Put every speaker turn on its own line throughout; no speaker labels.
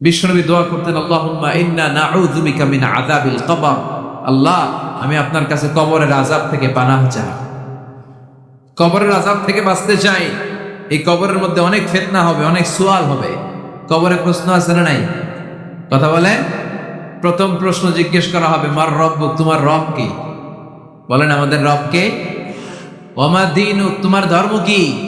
বিশ্বনবী দোয়া করতেন আল্লাহ, আমি আপনার কাছে কবরের আযাব থেকে পানাহ চাই। কবরের আযাব থেকে বাঁচতে চাই, এই কবরের মধ্যে অনেক ফিতনা হবে, অনেক সুয়াল হবে। কবরে প্রশ্ন আছে না নাই? কথা বলে প্রথম প্রশ্ন জিজ্ঞেস করা হবে, মার রব, তোমার রব কি? বলেন, আমাদের রব কে? ওমা দিন তোমার ধর্ম কি?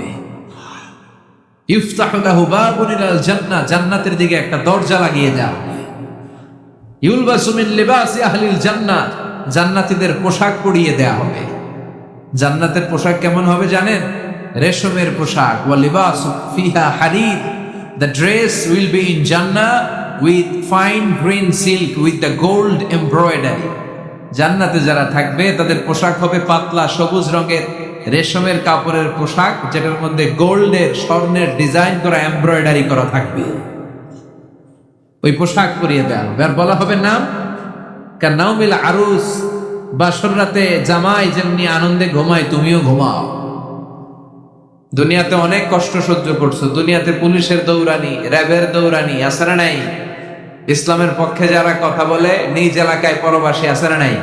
জান্নাতের দিকে একটা দরজা লাগিয়ে হবে ইউলবাসু মিন লিবাসি আহলিল জান্নাত জান্নাতীদের পোশাক পরিয়ে দেওয়া হবে। জান্নাতের পোশাক কেমন হবে জানেন? রেশমের পোশাক। The dress will be in with fine green silk, with the gold জান্নাতে যারা থাকবে, তাদের পোশাক হবে পাতলা সবুজ রঙের। রেশমের কাপড়ের পোশাক, যেটার মধ্যে গোল্ডের, স্বর্ণের ডিজাইন করা, এমব্রয়ডারি করা থাকবে। ওই পোশাক পরিয়ে দেওয়া হবে। আর বলা হবে নাম? কার কান্নাউমিল আরুস, বাসর রাতে জামাই যেমনি আনন্দে ঘুমায়, তুমিও ঘুমাও। দুনিয়াতে অনেক কষ্ট সহ্য করছ। দুনিয়াতে পুলিশের দৌড়ানি, র্যাবের দৌড়ানি না নাই? ইসলামের পক্ষে যারা কথা বলে, নিজ এলাকায় পরবাসী আসারা নাই?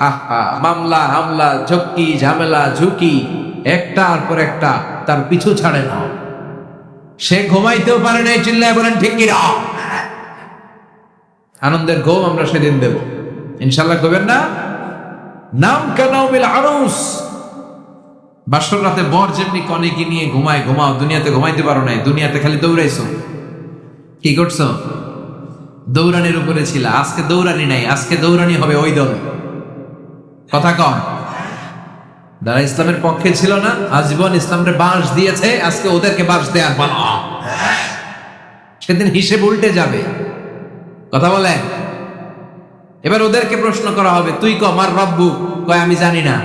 আহা, মামলা, হামলা, ঝক্কি, ঝামেলা, ঝুঁকি, একটার পর একটা তার পিছু ছাড়ে না। সে ঘুমাইতেও পারে নাই, চিল্লায় বলেন, ঠিক কিনা? আনন্দের ঘুম আমরা সেদিন দেব। ইনশাল্লাহ কবেন না? নাম কানাউমিল আরুস বাসর রাতে বর যেমনি কনেকে নিয়ে ঘুমায়, ঘুমাও, দুনিয়াতে ঘুমাইতে পারো নাই, দুনিয়াতে খালি দৌড়াইছো। কি করছ? দৌড়ানির উপরে ছিল, আজকে দৌড়ানি নাই, আজকে দৌড়ানি হবে ওই দল। কথা কম যারা ইসলামের পক্ষে ছিল না, আজীবন ইসলামের বাঁশ দিয়েছে, আজকে ওদেরকে বাঁশ দেওয়ার পালা সেদিন হিসেব উল্টে যাবে। কথা বলে এবার ওদেরকে প্রশ্ন করা হবে, তুই ক, আমার রব্বু? কয়, আমি জানি না।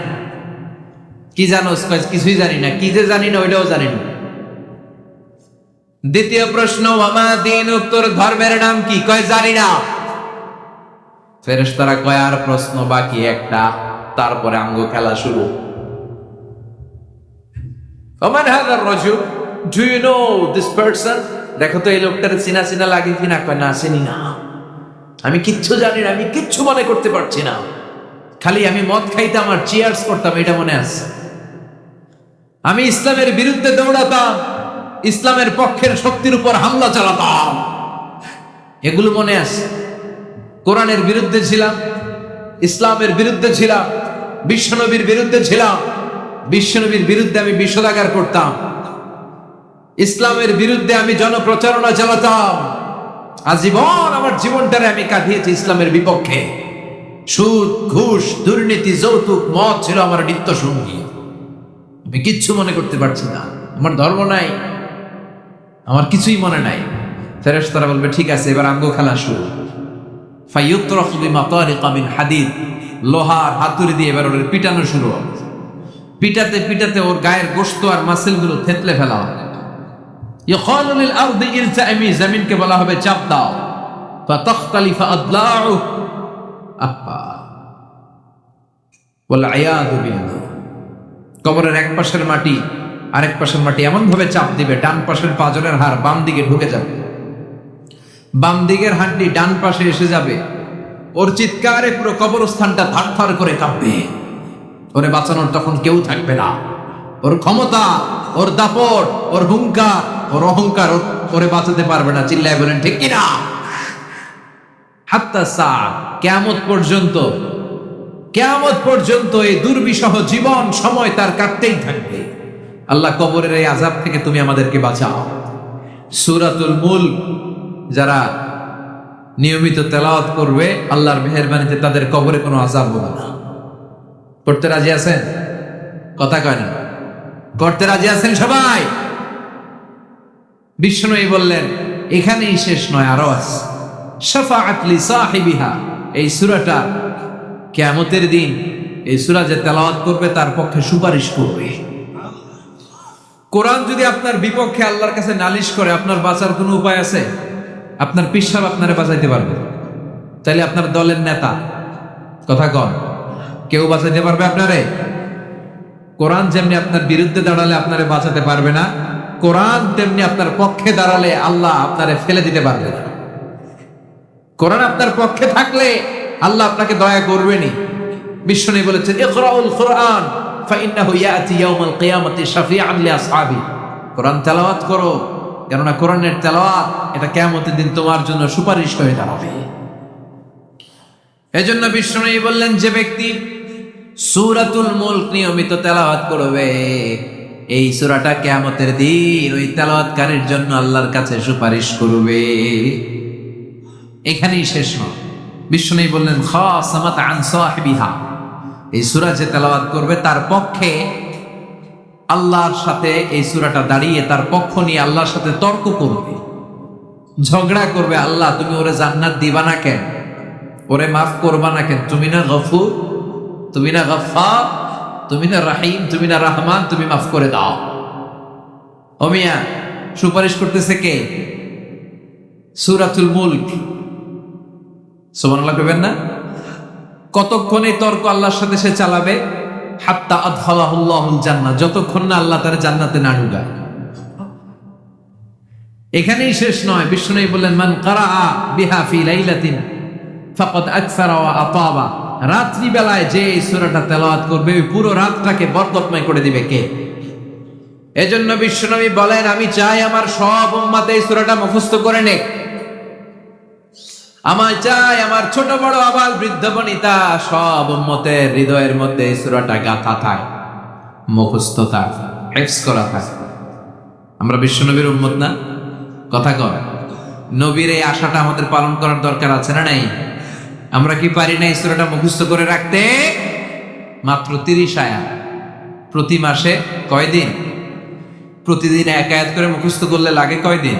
কি জানোস? কয়, কিছুই জানি না। কি যে জানি না, ওইটাও জানি না। দ্বিতীয় প্রশ্ন আমা দিন? উত্তর, ধর্মের নাম কি? কয়, জানি না। ফেরেশতারা কয়, আর প্রশ্ন বাকি একটা। তারপরে আঙ্গ খেলা শুরু। দেখো তো, এই লোকটার চিনা চিনা লাগে কিনা? না, চিনি না। আমি কিচ্ছু জানি না, আমি কিচ্ছু মনে করতে পারছি না। খালি আমি মদ খাইতাম আর চিয়ার্স করতাম, এটা মনে আছে। আমি ইসলামের বিরুদ্ধে দৌড়াতাম, ইসলামের পক্ষের শক্তির উপর হামলা চালাতাম। এগুলো মনে আছে। কোরআনের বিরুদ্ধে ছিলাম, ইসলামের বিরুদ্ধে ছিলাম বিশ্বনবীর বিরুদ্ধে ছিলাম। বিশ্বনবীর বিরুদ্ধে আমি বিষোদাগার করতাম। ইসলামের বিরুদ্ধে আমি জনপ্রচারণা চালাতাম। আজীবন আমার জীবনটারে আমি কাটিয়েছি ইসলামের বিপক্ষে। সুদ, ঘুষ, দুর্নীতি, যৌতুক, মদ ছিল আমার নিত্য সঙ্গী আমি কিচ্ছু মনে করতে পারছি না। আমার ধর্ম নাই। আমার কিছুই মনে নাই। ফেরেশতারা বলবে, ঠিক আছে, এবার আঙ্গ খেলা শুরু ফাইয়ুত্তরাফু হাদিদ। লোহার হাতুড়ি দিয়ে এবার ওর পিটানো শুরু হবে। পিটাতে পিটাতে ওর গায়ের গোশত আর মাসেলগুলো থেতলে ফেলা আরদি জমিনকে বলা হবে চাপ দাও। কবরের এক পাশের মাটি, আরেক পাশের মাটি এমন ভাবে চাপ দিবে, ডান পাশের পাজরের হাড় বাম দিকে ঢুকে যাবে। বাম দিকের হাড্ডি ডান পাশে এসে যাবে। ওর চিৎকারে পুরো কবরস্থানটা থারথার করে কাঁপবে। ওরে বাঁচানোর তখন কেউ থাকবে না। ওর ক্ষমতা, ওর দাপট, ওর হুঙ্কার, ওর অহংকার ওর- বাঁচাতে পারবে না। চিল্লায় বলেন, ঠিক কিনা হাত্তা সা কেমত পর্যন্ত, কেয়ামত পর্যন্ত এই দুর্বিষহ জীবন, সময় তার কাটতেই থাকবে। আল্লাহ কবরের এই আজাব থেকে তুমি আমাদেরকে বাঁচাও। সুরাতুল মুল যারা নিয়মিত তেলাওয়াত করবে, আল্লাহর মেহরবানিতে তাদের কবরে কোনো আজাব হবে না। করতে রাজি আছেন? কথা কয় না। করতে রাজি আছেন সবাই? বিষ্ণু বললেন, এখানেই শেষ নয়, আরও আছে। শাফাআত লি সাহিবিহা। এই সূরাটা কিয়ামতের দিন, এই সূরা যে তেলাওয়াত করবে, তার পক্ষে সুপারিশ করবে। কোরআন যদি আপনার বিপক্ষে আল্লাহর কাছে নালিশ করে, আপনার বাঁচার কোনো উপায় আছে? আপনার পিসাব আপনারে বাঁচাইতে পারবে। তাইলে আপনার দলের নেতা। কথা কন, কেউ বাঁচাইতে পারবে আপনারে? কোরআন যেমনি আপনার বিরুদ্ধে দাঁড়ালে আপনারে বাঁচাতে পারবে না, কোরআন তেমনি আপনার পক্ষে দাঁড়ালে আল্লাহ আপনারে ফেলে দিতে পারবে না। কোরআন আপনার পক্ষে থাকলে আল্লাহ আপনাকে দয়া করবেনি বিশ্বনী বলেছেন, ইকরাউল কোরআন, ফাইন্নাহু ইয়াতি ইয়াউমাল কিয়ামাতি শাফিআন লিআসহাবি কোরআন তেলাওয়াত করো। কেননা কোরআনের তেলাওয়াত এটা কিয়ামতের দিন তোমার জন্য সুপারিশ হয়ে দাঁড়াবে। এজন্য বিষ্ণু বললেন, যে ব্যক্তি সুরাতুল মুলক নিয়মিত তেলাওয়াত করবে, এই সুরাটা কিয়ামতের দিন ওই তেলাওয়াতকারীর জন্য আল্লাহর কাছে সুপারিশ করবে। এখানেই শেষ নয় বিষ্ণু বললেন খাসামাত আন সাহিবিহা। এই সুরা যে তেলাওয়াত করবে, তার পক্ষে আল্লাহর সাথে এই সুরাটা দাঁড়িয়ে, তার পক্ষ নিয়ে আল্লাহর সাথে তর্ক করবে, ঝগড়া করবে, আল্লাহ, তুমি ওরে জান্নাত দিবা না কেন? ওরে মাফ করবা না কেন? তুমি না গফুর, তুমি না গফার তুমি না রাহিম, তুমি না রহমান, তুমি মাফ করে দাও। অমিয়া সুপারিশ করতেছে কে? সুরাতুল মুলক। সুবহানাল্লাহ কইবেন না? কতক্ষণ এই তর্ক আল্লাহর সাথে সে চালাবে? হাত্তা যতক্ষণ না আল্লাহ তার জান্নাতে না এখানেই শেষ নয়, বিষ্ণু বললেন, মান কারাআ বিহা ফি লাইলাতিন ফাকাদ আকসারা ওয়া আতাবা। রাত্রি বেলায় যে এই সূরাটা তেলাওয়াত করবে, ওই পুরো রাতটাকে বরকতময় করে দিবে কে? এজন্য বিশ্বনবী বলেন, আমি চাই আমার সব উম্মাত এই সূরাটা মুখস্থ করে নেক। আমার চাই আমার ছোট বড় আবার বৃদ্ধ বনিতা, সব উম্মতের হৃদয়ের মধ্যে এই সূরাটা গাথা থাক, মুখস্থ থাক হেফস করা থাক। আমরা বিশ্বনবীর উম্মত না? কথা কর নবীর এই আশাটা আমাদের পালন করার দরকার আছে না নাই? আমরা কি পারি না ইসরোটা মুখস্থ করে রাখতে? মাত্র তিরিশ আয়া প্রতি মাসে কয়দিন? প্রতিদিন এক আয়াত করে মুখস্থ করলে লাগে কয়দিন?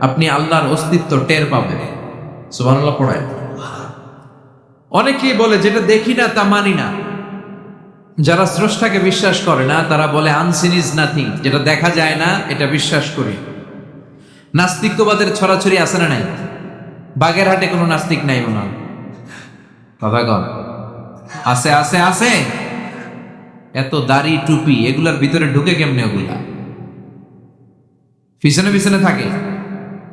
আপনি আল্লাহর অস্তিত্ব টের পাবেন। সুবহানাল্লাহ পড়ায় অনেকেই বলে, যেটা দেখি না, তা মানি না। যারা স্রষ্টাকে বিশ্বাস করে না, তারা বলে আনসিন ইজ নাথিং যেটা দেখা যায় না, এটা বিশ্বাস করি। নাস্তিক্যবাদের ছড়াছড়ি আছে না নাই? বাগেরহাটে কোনো নাস্তিক নাই মনে হয়। আছে আছে আছে। এত দাড়ি, টুপি, এগুলার ভিতরে ঢুকে কেমনে ওগুলা? পিছনে পিছনে থাকে।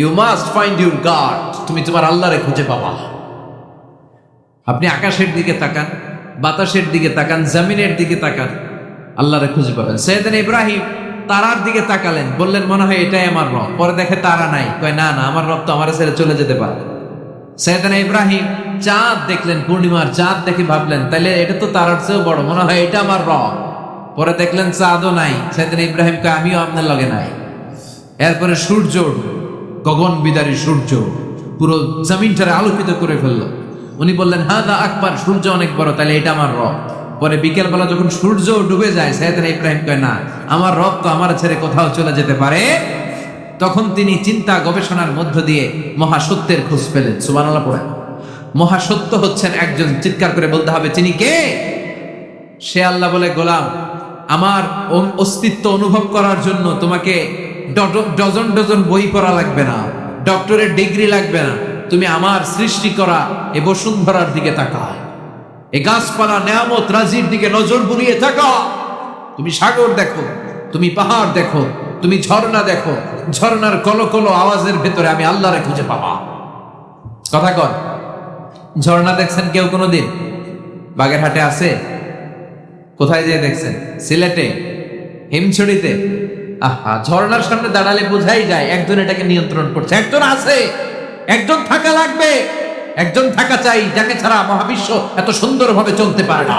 You must find your god তুমি তোমার আল্লাহরে খুঁজে পাবা। আপনি আকাশের দিকে তাকান, বাতাসের দিকে তাকান, জামিনের দিকে তাকান, আল্লাহরে খুঁজে পাবেন। সৈয়দিন ইব্রাহিম তারার দিকে তাকালেন, বললেন, মনে হয় এটাই আমার রব। পরে দেখে তারা নাই। কয়, না না, আমার রব তো আমার ছেড়ে চলে যেতে পারে। সৈয়দিন ইব্রাহিম চাঁদ দেখলেন, পূর্ণিমার চাঁদ দেখে ভাবলেন, তাইলে এটা তো তারার চেয়েও বড়, মনে হয় এটা আমার রব। পরে দেখলেন, চাঁদও নাই। সৈয়দিন ইব্রাহিম কয়, আমিও আপনার লগে নাই। এরপরে সূর্য গগন বিদারী সূর্য পুরো জমিনটারে আলোকিত করে ফেলল। উনি বললেন হ্যাঁ দা আকবার, সূর্য অনেক বড় তাহলে এটা আমার রব। পরে বিকেলবেলা যখন সূর্য ডুবে যায় সাইয়েদনা ইব্রাহিম কয়, না, আমার রব তো আমার ছেড়ে কোথাও চলে যেতে পারে। তখন তিনি চিন্তা গবেষণার মধ্য দিয়ে মহাসত্যের খোঁজ পেলেন। সুবহানাল্লাহ পড়ে মহাসত্য হচ্ছেন একজন চিৎকার করে বলতে হবে, তিনি কে? সে আল্লাহ বলে, গোলাম। আমার অস্তিত্ব অনুভব করার জন্য তোমাকে ডজন ডজন বই পড়া লাগবে না, ডক্টরের ডিগ্রি লাগবে না, তুমি আমার সৃষ্টি করা এ বসুন্ধরার দিকে তাকাও। এ গাছপালা নেয়ামত রাজির দিকে নজর বুলিয়ে থাকা তুমি সাগর দেখো, তুমি পাহাড় দেখো, তুমি ঝর্ণা দেখো, ঝর্ণার কলো কলো আওয়াজের ভেতরে আমি আল্লাহরে খুঁজে পাবা। কথা কর ঝর্ণা দেখছেন কেউ কোনো কোনোদিন? বাগেরহাটে আছে? কোথায় যেয়ে দেখছেন? সিলেটে? হিমছড়িতে? আহা, ঝর্ণার সামনে দাঁড়ালে বোঝাই যায় একজন এটাকে নিয়ন্ত্রণ করছে। একজন আছে, একজন থাকা লাগবে, একজন থাকা চাই, যাকে ছাড়া মহাবিশ্ব এত সুন্দরভাবে চলতে পারে না।